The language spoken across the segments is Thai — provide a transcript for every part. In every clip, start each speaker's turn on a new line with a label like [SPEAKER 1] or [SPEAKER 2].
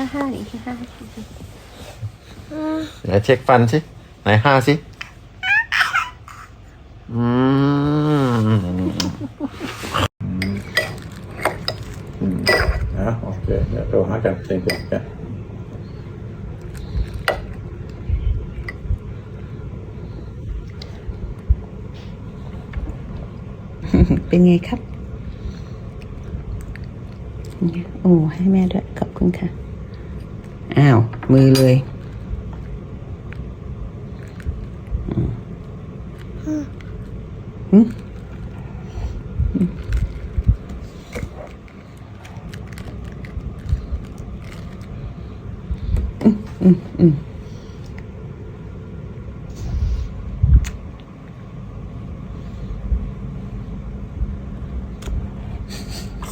[SPEAKER 1] ห้าห้าดิห้า
[SPEAKER 2] ไหนเช็คฟันสิไหนห้าสิอืมอืมอะโอเคเดี๋ยวโทรหากันเต็มๆกัน
[SPEAKER 1] เป็นไงครับ โอ้ให้แม่ด้วยขอบคุณค่ะ อ้าว มือเลยอืมอืมอืมอืม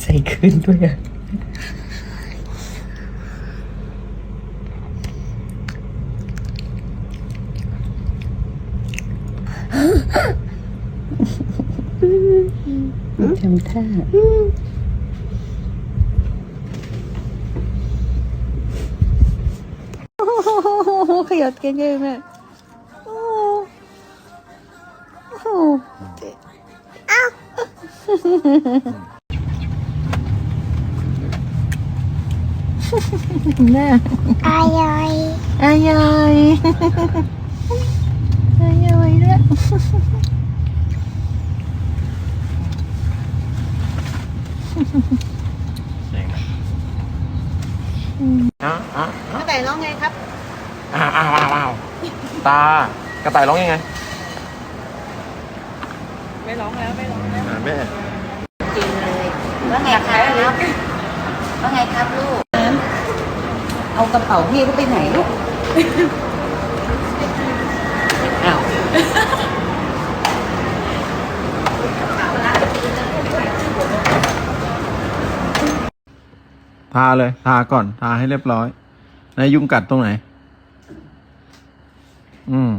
[SPEAKER 1] ใส่ขึ้นด้วยอะ ทำท่าขยับเก่งเลยแม่โอ้โหอ้าวแม่
[SPEAKER 3] อร่อย
[SPEAKER 1] อร่อยอร่อ ยด้วย
[SPEAKER 2] อะอะ
[SPEAKER 1] กระต่ายร้องไงครับ
[SPEAKER 2] อ้าวอ้าวอ้าวอ้าวตากระต่ายร้องยังไง
[SPEAKER 1] ไม่ร้องแล้วไม่ร้องแล้ว
[SPEAKER 2] อะแม่
[SPEAKER 1] จริงเลยว่าไงครับว่าไงครับลูก เอากระเป๋าพี่เขาไปไหนลูก
[SPEAKER 2] ทาเลย ทาก่อน ทาให้เรียบร้อยนายยุงกัดตรงไหน อืม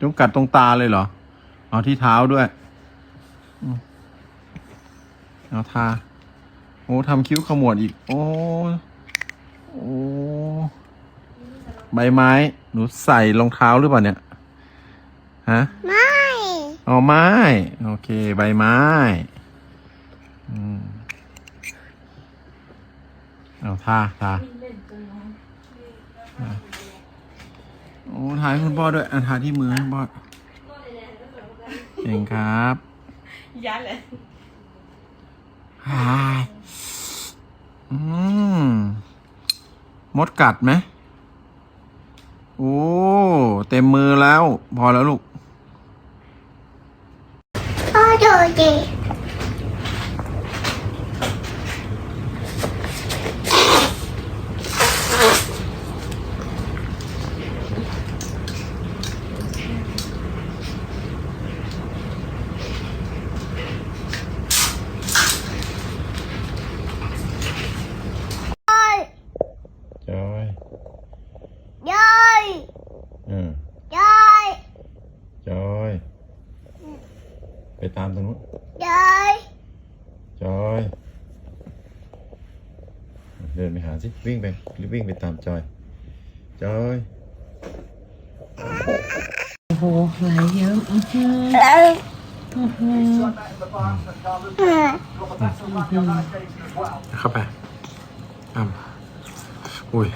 [SPEAKER 2] ยุงกัดตรงตาเลยเหรอ เอาที่เท้าด้วยอืมเอาทา โอ้ทำคิ้วขมวดอีก โอ้ โอ้ ใบไม้ หนูใส่รองเท้าหรือเปล่าเนี่ย ฮะ
[SPEAKER 3] ไม่
[SPEAKER 2] เอาไม้ โอเค ใบไม้ อืม เอาทาทาอะโอ้ทาให้คุณพ่อด้วยอะทาที่มือให้คุณพ่อเก่งครับ
[SPEAKER 1] ยันเลย
[SPEAKER 2] ฮายอืมมดกัดไหมโอ้ เต็มมือแล้ว พอแล้วลูก
[SPEAKER 3] พ่อดูดิ
[SPEAKER 2] จอย
[SPEAKER 3] ยาย
[SPEAKER 2] อืม
[SPEAKER 3] ยาย
[SPEAKER 2] จอย ไปตามตรงนู้น
[SPEAKER 3] ยาย
[SPEAKER 2] จอย เดินไปหาสิ วิ่งไปรีบวิ่งไปตามจอย จอย
[SPEAKER 1] โอ้โหไหลเยอะอื้อหือ
[SPEAKER 3] เอ้ย
[SPEAKER 1] อื้อหือ
[SPEAKER 2] เข้าไปอ่ำอุ้ย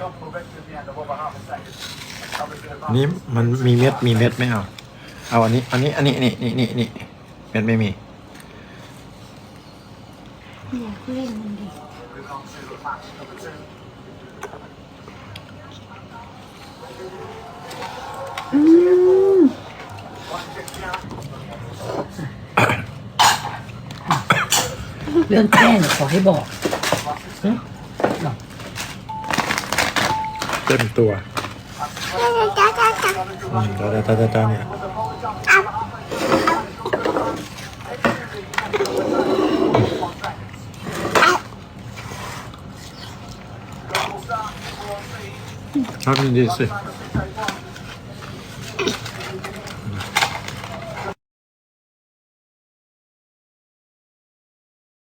[SPEAKER 2] นี่มันมีเม็ด มีเม็ดไหมเอา เอาอันนี้ อันนี้ อันนี้ นี่นี่นี่นี่เม็ดไม่มี
[SPEAKER 1] อยากเล่นมันดิอืมเรื่องแค่เนี่ยขอให้บอก
[SPEAKER 2] เต็มตัว
[SPEAKER 3] จ้าจ้าจ้า
[SPEAKER 2] อืมตาตาตาตาตาเนี่ยชอบ Harbiden değilse.